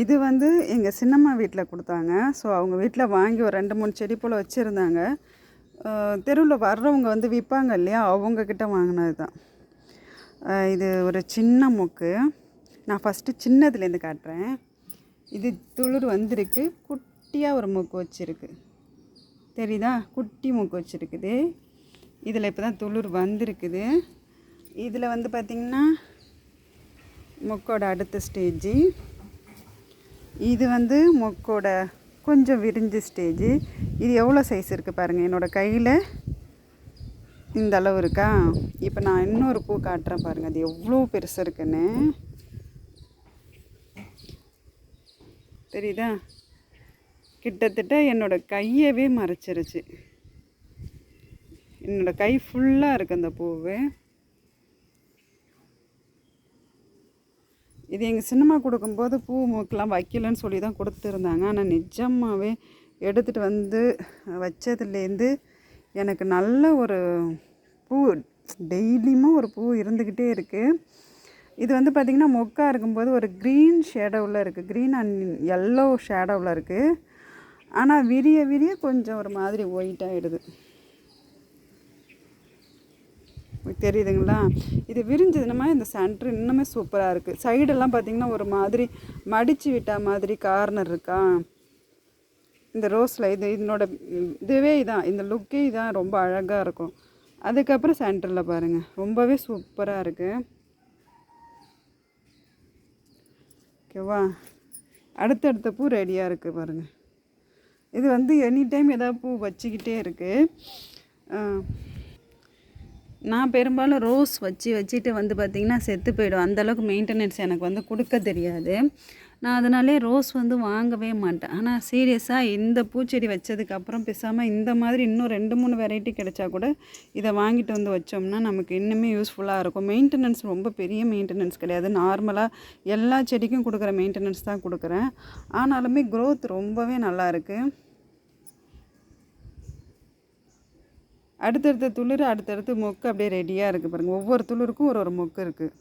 இது வந்து எங்கள் சின்னம்மா வீட்டில் கொடுத்தாங்க. ஸோ அவங்க வீட்டில் வாங்கி ஒரு ரெண்டு மூணு செடி போல் வச்சுருந்தாங்க. தெருவில் வர்றவங்க வந்து விற்பாங்க இல்லையா? அவங்கக்கிட்ட வாங்கினது தான் இது ஒரு சின்ன மொக்கு. நான் ஃபஸ்ட்டு சின்னதுலேருந்து காட்டுறேன். இது துளிர் வந்திருக்கு. குட்டியாக ஒரு மொக்கு வச்சுருக்கு. தெரியுதா? குட்டி மொக்கு வச்சுருக்குது. இதில் இப்போ தான் துளிர் வந்திருக்குது. இதில் வந்து பார்த்திங்கன்னா மொக்கோட அடுத்த ஸ்டேஜி இது வந்து மொக்கோட கொஞ்சம் விரிஞ்ச ஸ்டேஜு. இது எவ்வளோ சைஸ் இருக்குது பாருங்கள் என்னோடய கையில் இந்த அளவு இருக்கா? இப்போ நான் இன்னொரு பூ காட்டுறேன் பாருங்கள் அது எவ்வளோ பெருசு இருக்குன்னு. தெரியுதா? கிட்டத்தட்ட என்னோட கையவே மறைச்சிருச்சு. என்னோடய கை ஃபுல்லாக இருக்குது அந்த பூவு. இது எங்கள் சினிமா கொடுக்கும்போது பூ மூக்கெலாம் வைக்கலன்னு சொல்லி தான் கொடுத்துருந்தாங்க. ஆனால் நிஜமாகவே எடுத்துகிட்டு வந்து வச்சதுலேருந்து எனக்கு நல்ல ஒரு பூ டெய்லியுமே ஒரு பூ இருந்துக்கிட்டே இருக்குது இது வந்து பார்த்திங்கன்னா மொக்கா இருக்கும்போது ஒரு க்ரீன் ஷேடோவில் இருக்குது க்ரீன் அண்ட் எல்லோ ஷேடோவில் இருக்குது ஆனால் விரிய விரிய கொஞ்சம் ஒரு மாதிரி ஒயிட் ஆகிடுது தெரியுதுங்களா? இது விரிஞ்சதுன்னா இந்த சென்டர் இன்னுமே சூப்பராக இருக்குது சைடெல்லாம் பார்த்திங்கன்னா ஒரு மாதிரி மடித்து விட்டா மாதிரி கார்னர் இருக்கா? இந்த ரோஸில் இது இதனோட இதுவே இதான். இந்த லுக்கே இதான் ரொம்ப அழகாக இருக்கும். அதுக்கப்புறம் சென்டரில் பாருங்கள் ரொம்பவே சூப்பராக இருக்குது ஓகேவா அடுத்தடுத்த பூ ரெடியாக இருக்குது பாருங்கள் இது வந்து எனி டைம் ஏதாவது பூ வச்சுக்கிட்டே இருக்குது நான் பெரும்பாலும் ரோஸ் வச்சு வச்சுட்டு வந்து பார்த்திங்கன்னா செத்து போயிடும். அந்தளவுக்கு மெயின்டெனன்ஸ் எனக்கு வந்து கொடுக்க தெரியாது. நான் அதனாலே ரோஸ் வந்து வாங்கவே மாட்டேன். ஆனால் சீரியஸாக இந்த பூச்செடி வச்சதுக்கப்புறம் பேசாமல் இந்த மாதிரி இன்னும் ரெண்டு மூணு வெரைட்டி கிடைச்சா கூட இதை வாங்கிட்டு வந்து வச்சோம்னா நமக்கு இன்னுமே யூஸ்ஃபுல்லாக இருக்கும். மெயின்டெனன்ஸ் ரொம்ப பெரிய மெயின்டெனன்ஸ் கிடையாது. நார்மலாக எல்லா செடிக்கும் கொடுக்குற மெயின்டெனன்ஸ் தான் கொடுக்குறேன். ஆனாலுமே க்ரோத் ரொம்பவே நல்லா இருக்குது அடுத்தடுத்த துளிர் அடுத்தடுத்து மொக்கு அப்படியே ரெடியாக இருக்குது பாருங்கள் ஒவ்வொரு துளிருக்கும் ஒரு ஒரு மொக்கு இருக்குது